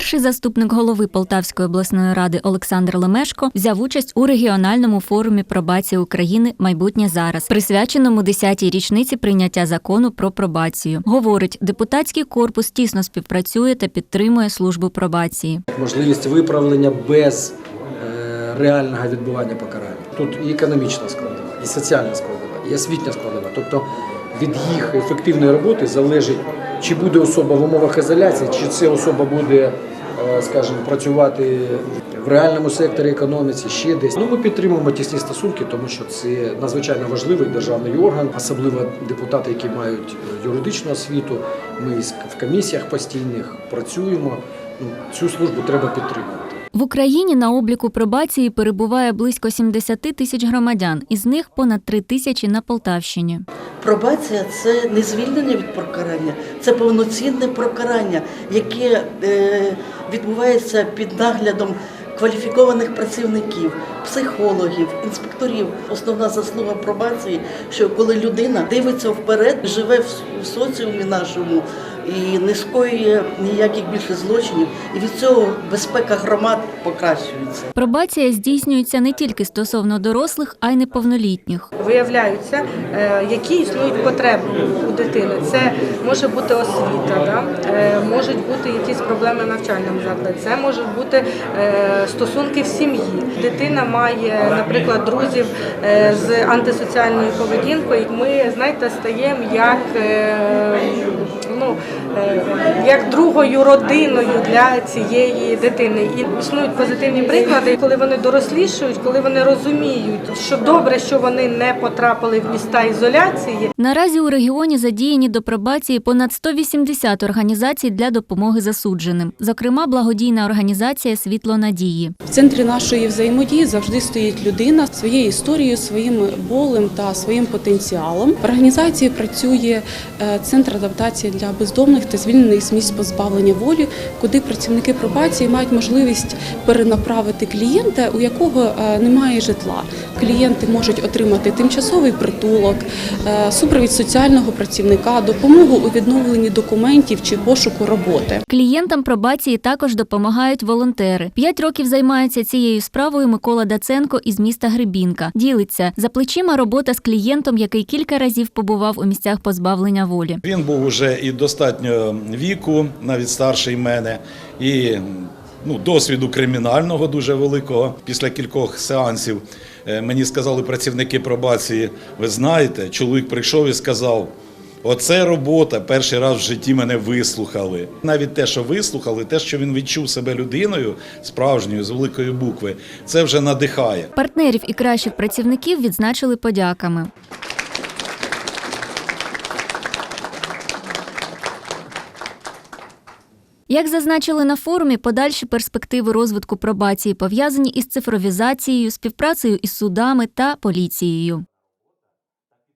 Перший заступник голови Полтавської обласної ради Олександр Лемешко взяв участь у регіональному форумі пробації України Майбутнє зараз, присвяченому 10-й річниці прийняття закону про пробацію. Говорить, депутатський корпус тісно співпрацює та підтримує службу пробації. можливість виправлення без е, реального відбування покарання. Тут і економічна складова, і соціальна складова, і освітня складова. Тобто від їх ефективної роботи залежить, чи буде особа в умовах ізоляції, чи ця особа буде, е, скажімо, працювати в реальному секторі економіці, ще десь. Ну, ми підтримуємо тісні стосунки, тому що це надзвичайно важливий державний орган, особливо депутати, які мають е, юридичну освіту. Ми в комісіях постійних працюємо. Ну, цю службу треба підтримувати. В Україні на обліку пробації перебуває близько 70 тисяч громадян, із них понад 3 тисячі на Полтавщині. Пробація це не звільнення від прокарання, це повноцінне прокарання, яке е, відбувається під наглядом кваліфікованих працівників, психологів, інспекторів. Основна заслуга пробації, що коли людина дивиться вперед, живе в соціумі нашому і не скоює ніяких більше злочинів, і від цього безпека громад покращується. Пробація здійснюється не тільки стосовно дорослих, а й неповнолітніх. виявляються, е, які існують потреби у дитини. Це може бути освіта, да? е, можуть бути якісь проблеми в навчальному закладі, це можуть бути е, стосунки в сім'ї. Дитина має, наприклад, друзів з антисоціальною поведінкою. Ми, знаєте, стаємо як, як другою родиною для цієї дитини. І існують позитивні приклади, коли вони дорослішують, коли вони розуміють, що добре, що вони не потрапили в міста ізоляції, Наразі у регіоні задіяні до пробації понад 180 організацій для допомоги засудженим, зокрема благодійна організація Світло надії. В центрі нашої взаємодії завжди стоїть людина своєю історією, своїм болем та своїм потенціалом. В організації працює е, центр адаптації для бездомних та звільнених з місць позбавлення волі, куди працівники пробації мають можливість перенаправити клієнта, у якого е, немає житла. Клієнти можуть отримати тимчасовий притулок, е, супровід соціального працівника, допомогу у відновленні документів чи пошуку роботи. Клієнтам пробації також допомагають волонтери. П'ять років займається цією справою Микола Даценко із міста Гребінка. Ділиться за плечима робота з клієнтом, який кілька разів побував у місцях позбавлення волі. Він був уже і достатньо віку, навіть старший мене, і ну, досвіду кримінального дуже великого. Після кількох сеансів е, мені сказали працівники пробації, ви знаєте, чоловік прийшов і сказав. Оце робота. Перший раз в житті мене вислухали. Навіть те, що вислухали, те, що він відчув себе людиною справжньою з великої букви, це вже надихає. Партнерів і кращих працівників відзначили подяками. Як зазначили на форумі, подальші перспективи розвитку пробації пов'язані із цифровізацією, співпрацею із судами та поліцією.